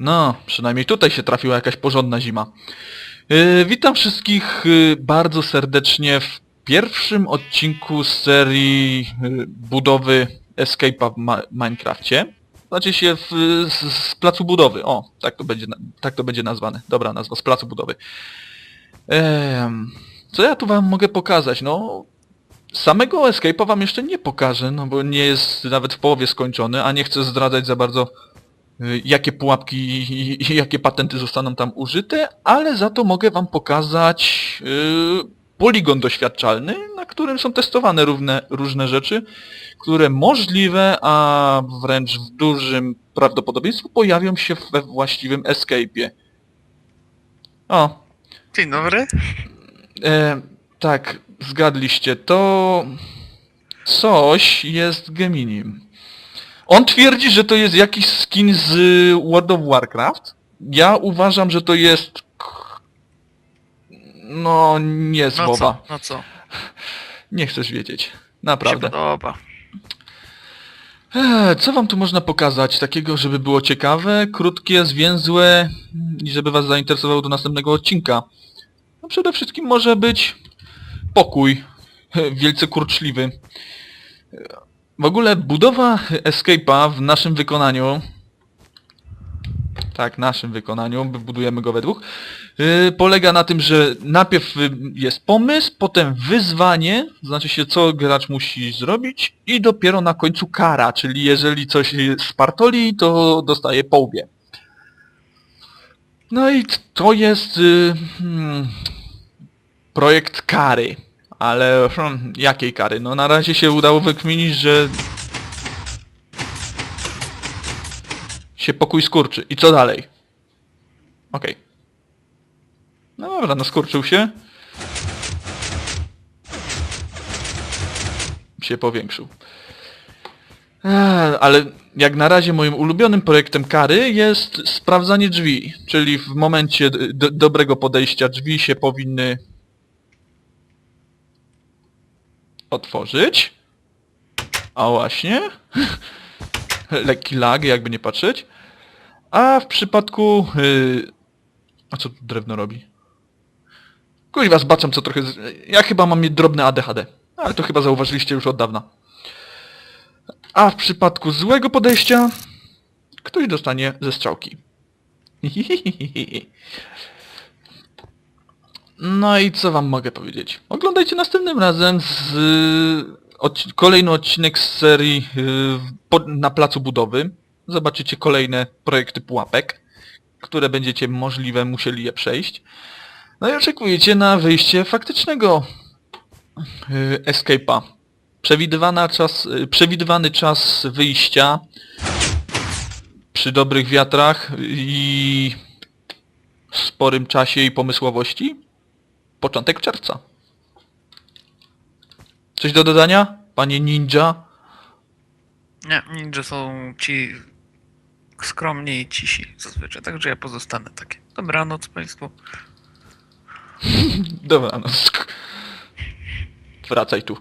No, przynajmniej tutaj się trafiła jakaś porządna zima. Yy, witam wszystkich yy, bardzo serdecznie w pierwszym odcinku z serii yy, budowy Escape'a w Ma Minecrafcie. Znaczy się w, z, z placu budowy. O, tak to będzie, tak to będzie nazwane. Dobra nazwa, z placu budowy. Co ja tu wam mogę pokazać? No, samego Escape'a wam jeszcze nie pokażę, no bo nie jest nawet w połowie skończony, a nie chcę zdradzać za bardzo jakie pułapki i, i jakie patenty zostaną tam użyte, ale za to mogę wam pokazać y, poligon doświadczalny, na którym są testowane równe, różne rzeczy, które możliwe, a wręcz w dużym prawdopodobieństwie pojawią się we właściwym Escape'ie. O, Dzień dobry. E, tak, zgadliście. To coś jest Geminim. On twierdzi, że to jest jakiś skin z World of Warcraft. Ja uważam, że to jest... No, nie z No co? No co? Nie chcesz wiedzieć. Mi się Naprawdę. podoba. Eee, co wam tu można pokazać takiego, żeby było ciekawe, krótkie, zwięzłe i żeby was zainteresowało do następnego odcinka? No przede wszystkim może być pokój, wielce kurczliwy. W ogóle budowa Escape'a w naszym wykonaniu tak, naszym wykonaniu, budujemy go we dwóch, yy, polega na tym, że najpierw y, jest pomysł, potem wyzwanie, znaczy się co gracz musi zrobić i dopiero na końcu kara, czyli jeżeli coś spartoli, to dostaje po łbie. No i to jest y, hmm, projekt kary, ale hmm, jakiej kary? No na razie się udało wykminić, że się pokój skurczy. I co dalej? Okej. No dobra, no skurczył się. Się powiększył. Ale jak na razie moim ulubionym projektem kary jest sprawdzanie drzwi. Czyli w momencie dobrego podejścia drzwi się powinny otworzyć. A właśnie. Lekki lag, jakby nie patrzeć. A w przypadku... Yy... A co tu drewno robi? Kuźwa, zbaczam co trochę... Ja chyba mam drobne ADHD. Ale to chyba zauważyliście już od dawna. A w przypadku złego podejścia... Ktoś dostanie ze strzałki. No i co wam mogę powiedzieć? Oglądajcie następnym razem z, odci- kolejny odcinek z serii y, po, na placu budowy. Zobaczycie kolejne projekty pułapek, które będziecie możliwe musieli je przejść. No i oczekujecie na wyjście faktycznego y, escape'a. Czas, y, przewidywany czas wyjścia przy dobrych wiatrach i sporym czasie i pomysłowości początek czerwca. Coś do dodania? Panie ninja? Nie, ninja są ci skromni i cisi zazwyczaj, także ja pozostanę taki. Dobranoc Państwu. Dobra, no. sk- Wracaj tu.